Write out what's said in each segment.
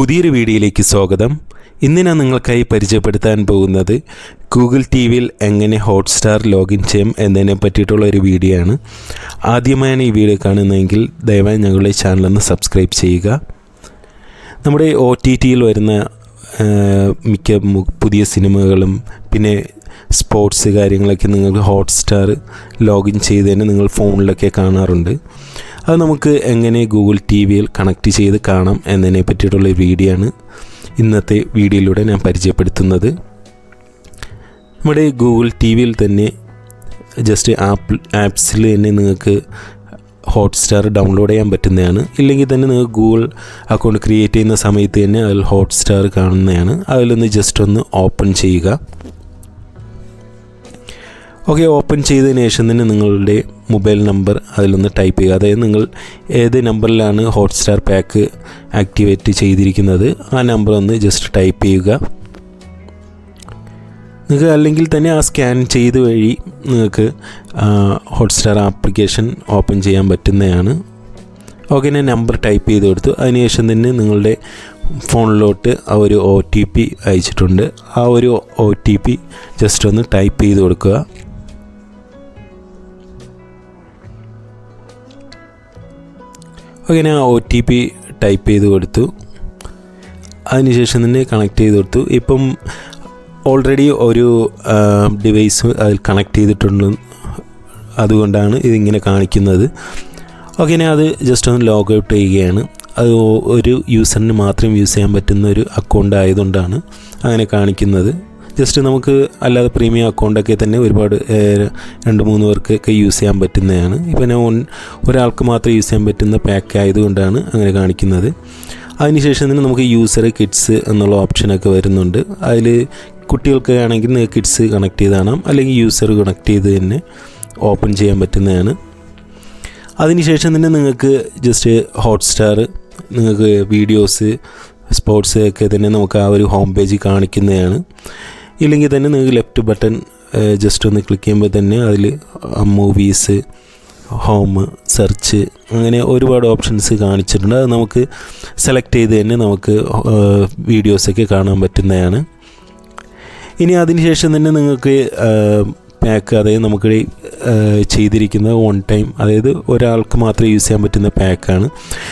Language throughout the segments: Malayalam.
പുതിയൊരു വീഡിയോയിലേക്ക് സ്വാഗതം. ഇന്ന് ഞാൻ നിങ്ങൾക്കായി പരിചയപ്പെടുത്താൻ പോകുന്നത് ഗൂഗിൾ ടി വിയിൽ എങ്ങനെ ഹോട്ട്സ്റ്റാർ ലോഗിൻ ചെയ്യാം എന്നതിനെ പറ്റിയിട്ടുള്ള ഒരു വീഡിയോ ആണ്. ആദ്യമായാണ് ഈ വീഡിയോ കാണുന്നതെങ്കിൽ ദയവായി ഞങ്ങളുടെ ചാനലൊന്ന് സബ്സ്ക്രൈബ് ചെയ്യുക. നമ്മുടെ ഒ ടി ടിയിൽ വരുന്ന മിക്ക പുതിയ സിനിമകളും പിന്നെ സ്പോർട്സ് കാര്യങ്ങളൊക്കെ നിങ്ങൾക്ക് ഹോട്ട്സ്റ്റാർ ലോഗിൻ ചെയ്ത് തന്നെ നിങ്ങൾ ഫോണിലൊക്കെ കാണാറുണ്ട്. അത് നമുക്ക് എങ്ങനെ ഗൂഗിൾ ടി വിയിൽ കണക്ട് ചെയ്ത് കാണാം എന്നതിനെ പറ്റിയിട്ടുള്ള വീഡിയോ ആണ് ഇന്നത്തെ വീഡിയോയിലൂടെ ഞാൻ പരിചയപ്പെടുത്തുന്നത്. നമ്മുടെ ഗൂഗിൾ ടി വിയിൽ തന്നെ ജസ്റ്റ് ആപ്പ് ആപ്സിൽ തന്നെ നിങ്ങൾക്ക് ഹോട്ട്സ്റ്റാർ ഡൗൺലോഡ് ചെയ്യാൻ പറ്റുന്നതാണ്. ഇല്ലെങ്കിൽ തന്നെ നിങ്ങൾക്ക് ഗൂഗിൾ അക്കൗണ്ട് ക്രിയേറ്റ് ചെയ്യുന്ന സമയത്ത് തന്നെ അതിൽ ഹോട്ട്സ്റ്റാർ കാണുന്നതാണ്. അതിലൊന്ന് ജസ്റ്റ് ഒന്ന് ഓപ്പൺ ചെയ്യുക. ഓക്കെ ഓപ്പൺ ചെയ്തതിന് ശേഷം തന്നെ നിങ്ങളുടെ മൊബൈൽ നമ്പർ അതിലൊന്ന് ടൈപ്പ് ചെയ്യുക. അതായത് നിങ്ങൾ ഏത് നമ്പറിലാണ് ഹോട്ട്സ്റ്റാർ പാക്ക് ആക്ടിവേറ്റ് ചെയ്തിരിക്കുന്നത് ആ നമ്പർ ഒന്ന് ജസ്റ്റ് ടൈപ്പ് ചെയ്യുക. നിങ്ങൾക്ക് അല്ലെങ്കിൽ തന്നെ ആ സ്കാൻ ചെയ്ത് വഴി നിങ്ങൾക്ക് ഹോട്ട്സ്റ്റാർ ആപ്ലിക്കേഷൻ ഓപ്പൺ ചെയ്യാൻ പറ്റുന്നതാണ്. ഓക്കെ ഞാൻ നമ്പർ ടൈപ്പ് ചെയ്ത് കൊടുത്തു. അതിനുശേഷം തന്നെ നിങ്ങളുടെ ഫോണിലോട്ട് ആ ഒരു ഒ ടി പി അയച്ചിട്ടുണ്ട്. ആ ഒരു ഒ ടി പി ജസ്റ്റ് ഒന്ന് ടൈപ്പ് ചെയ്ത് കൊടുക്കുക. ഓക്കെ ഞാൻ ഒ ടി പി ടൈപ്പ് ചെയ്ത് കൊടുത്തു. അതിനുശേഷം തന്നെ കണക്ട് ചെയ്ത് കൊടുത്തു. ഇപ്പം ഓൾറെഡി ഒരു ഡിവൈസ് അതിൽ കണക്ട് ചെയ്തിട്ടുണ്ട്. അതുകൊണ്ടാണ് ഇതിങ്ങനെ കാണിക്കുന്നത്. ഓക്കെ ഞാൻ അത് ജസ്റ്റ് ഒന്ന് ലോഗ് ഔട്ട് ചെയ്യുകയാണ്. അത് ഒരു യൂസറിന് മാത്രം യൂസ് ചെയ്യാൻ പറ്റുന്ന ഒരു അക്കൗണ്ട് ആയതുകൊണ്ടാണ് അങ്ങനെ കാണിക്കുന്നത്. ജസ്റ്റ് നമുക്ക് അല്ലാതെ പ്രീമിയം അക്കൗണ്ടൊക്കെ തന്നെ ഒരുപാട് രണ്ട് മൂന്ന് പേർക്കൊക്കെ യൂസ് ചെയ്യാൻ പറ്റുന്നതാണ്. ഇപ്പം ഞാൻ ഒരാൾക്ക് മാത്രം യൂസ് ചെയ്യാൻ പറ്റുന്ന പാക്ക് ആയതുകൊണ്ടാണ് അങ്ങനെ കാണിക്കുന്നത്. അതിനുശേഷം തന്നെ നമുക്ക് യൂസർ കിഡ്സ് എന്നുള്ള ഓപ്ഷനൊക്കെ വരുന്നുണ്ട്. അതിൽ കുട്ടികൾക്ക് ആണെങ്കിൽ കിഡ്സ് കണക്ട് ചെയ്ത് കാണാം. അല്ലെങ്കിൽ യൂസർ കണക്ട് ചെയ്ത് തന്നെ ഓപ്പൺ ചെയ്യാൻ പറ്റുന്നതാണ്. അതിനുശേഷം തന്നെ നിങ്ങൾക്ക് ജസ്റ്റ് ഹോട്ട്സ്റ്റാർ നിങ്ങൾക്ക് വീഡിയോസ് സ്പോർട്സ് ഒക്കെ തന്നെ നമുക്ക് ആ ഒരു ഹോം പേജ് കാണിക്കുന്നതാണ്. ഇല്ലെങ്കിൽ തന്നെ നിങ്ങൾക്ക് ലെഫ്റ്റ് ബട്ടൺ ജസ്റ്റ് ഒന്ന് ക്ലിക്ക് ചെയ്യുമ്പോൾ തന്നെ അതിൽ മൂവീസ് ഹോം സെർച്ച് അങ്ങനെ ഒരുപാട് ഓപ്ഷൻസ് കാണിച്ചിട്ടുണ്ട്. അത് നമുക്ക് സെലക്ട് ചെയ്ത് തന്നെ നമുക്ക് വീഡിയോസൊക്കെ കാണാൻ പറ്റുന്നതാണ്. ഇനി അതിനുശേഷം തന്നെ നിങ്ങൾക്ക് പാക്ക് അതായത് നമുക്ക് ആ, ചെയ്തിരിക്കുന്ന വൺ ടൈം അതായത് ഒരാൾക്ക് മാത്രം യൂസ് ചെയ്യാൻ പറ്റുന്ന പാക്കാണ്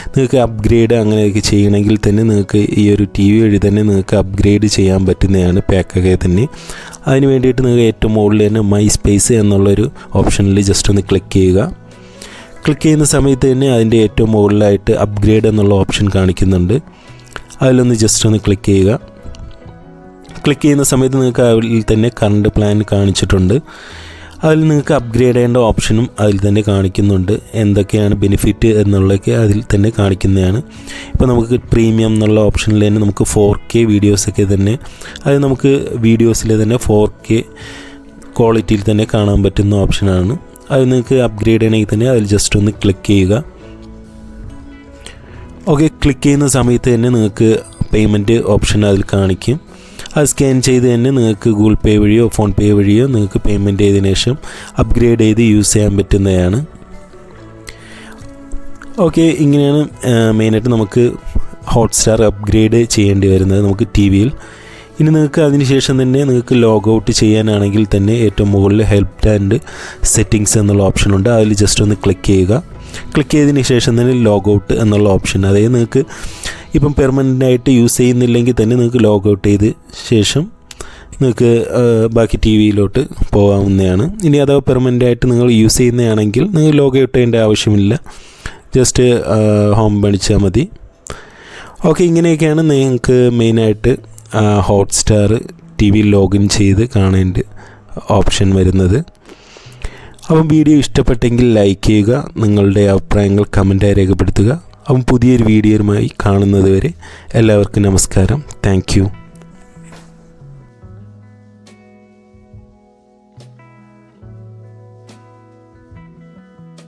നിങ്ങൾക്ക് അപ്ഗ്രേഡ് അങ്ങനെയൊക്കെ ചെയ്യണമെങ്കിൽ തന്നെ നിങ്ങൾക്ക് ഈ ഒരു ടി വി വഴി തന്നെ നിങ്ങൾക്ക് അപ്ഗ്രേഡ് ചെയ്യാൻ പറ്റുന്നതാണ് പാക്കൊക്കെ തന്നെ. അതിന് വേണ്ടിയിട്ട് നിങ്ങൾക്ക് ഏറ്റവും മുകളിൽ തന്നെ മൈ സ്പേസ് എന്നുള്ളൊരു ഓപ്ഷനിൽ ജസ്റ്റ് ഒന്ന് ക്ലിക്ക് ചെയ്യുക. ക്ലിക്ക് ചെയ്യുന്ന സമയത്ത് തന്നെ അതിന്റെ ഏറ്റവും മുകളിലായിട്ട് അപ്ഗ്രേഡ് എന്നുള്ള ഓപ്ഷൻ കാണിക്കുന്നുണ്ട്. അതിലൊന്ന് ജസ്റ്റ് ഒന്ന് ക്ലിക്ക് ചെയ്യുക. ക്ലിക്ക് ചെയ്യുന്ന സമയത്ത് നിങ്ങൾക്ക് അതിൽ തന്നെ കറണ്ട് പ്ലാൻ കാണിച്ചിട്ടുണ്ട്. അതിൽ നിങ്ങൾക്ക് അപ്ഗ്രേഡ് ചെയ്യേണ്ട ഓപ്ഷനും അതിൽ തന്നെ കാണിക്കുന്നുണ്ട്. എന്തൊക്കെയാണ് ബെനിഫിറ്റ് എന്നുള്ളതൊക്കെ അതിൽ തന്നെ കാണിക്കുന്നതാണ്. ഇപ്പോൾ നമുക്ക് പ്രീമിയം എന്നുള്ള ഓപ്ഷനിൽ തന്നെ നമുക്ക് ഫോർ കെ വീഡിയോസൊക്കെ തന്നെ അത് നമുക്ക് വീഡിയോസിൽ തന്നെ ഫോർ കെ ക്വാളിറ്റിയിൽ തന്നെ കാണാൻ പറ്റുന്ന ഓപ്ഷനാണ് അത് നിങ്ങൾക്ക് അപ്ഗ്രേഡ് ചെയ്യണമെങ്കിൽ തന്നെ അതിൽ ജസ്റ്റ് ഒന്ന് ക്ലിക്ക് ചെയ്യുക. ഓക്കെ ക്ലിക്ക് ചെയ്യുന്ന സമയത്ത് തന്നെ നിങ്ങൾക്ക് പേയ്മെന്റ് ഓപ്ഷൻ അതിൽ കാണിക്കും. അത് സ്കാൻ ചെയ്ത് തന്നെ നിങ്ങൾക്ക് ഗൂഗിൾ പേ വഴിയോ ഫോൺ പേ വഴിയോ നിങ്ങൾക്ക് പേയ്മെന്റ് ചെയ്തതിന് ശേഷം അപ്ഗ്രേഡ് ചെയ്ത് യൂസ് ചെയ്യാൻ പറ്റുന്നതാണ്. ഓക്കെ ഇങ്ങനെയാണ് മെയിനായിട്ട് നമുക്ക് ഹോട്ട്സ്റ്റാർ അപ്ഗ്രേഡ് ചെയ്യേണ്ടി വരുന്നത് നമുക്ക് ടി വിയിൽ ഇനി നിങ്ങൾക്ക് അതിനുശേഷം തന്നെ നിങ്ങൾക്ക് ലോഗ് ഔട്ട് ചെയ്യാനാണെങ്കിൽ തന്നെ ഏറ്റവും മുകളിൽ ഹെൽപ്പ് ആൻഡ് സെറ്റിങ്സ് എന്നുള്ള ഓപ്ഷൻ ഉണ്ട്. അതിൽ ജസ്റ്റ് ഒന്ന് ക്ലിക്ക് ചെയ്യുക. ക്ലിക്ക് ചെയ്തതിന് ശേഷം തന്നെ ലോഗ് ഔട്ട് എന്നുള്ള ഓപ്ഷൻ അതായത് നിങ്ങൾക്ക് ഇപ്പം പെർമനന്റ് ആയിട്ട് യൂസ് ചെയ്യുന്നില്ലെങ്കിൽ തന്നെ നിങ്ങൾക്ക് ലോഗ് ഔട്ട് ചെയ്ത് ശേഷം നിങ്ങൾക്ക് ബാക്കി ടി വിയിലോട്ട് പോകാവുന്നതാണ്. ഇനി അഥവാ പെർമനന്റ് ആയിട്ട് നിങ്ങൾ യൂസ് ചെയ്യുന്നതാണെങ്കിൽ നിങ്ങൾ ലോഗ് ഔട്ട് ചെയ്യേണ്ട ആവശ്യമില്ല. ജസ്റ്റ് ഹോം പണിച്ചാൽ മതി. ഓക്കെ ഇങ്ങനെയൊക്കെയാണ് നിങ്ങൾക്ക് മെയിനായിട്ട് ഹോട്ട്സ്റ്റാർ ടി വി ലോഗിൻ ചെയ്ത് കാണേണ്ട ഓപ്ഷൻ വരുന്നത്. അപ്പം വീഡിയോ ഇഷ്ടപ്പെട്ടെങ്കിൽ ലൈക്ക് ചെയ്യുക നിങ്ങളുടെ അഭിപ്രായങ്ങൾ കമന്റായി രേഖപ്പെടുത്തുക. അപ്പം പുതിയൊരു വീഡിയോയുമായി കാണുന്നത് വരെ എല്ലാവർക്കും നമസ്കാരം. താങ്ക്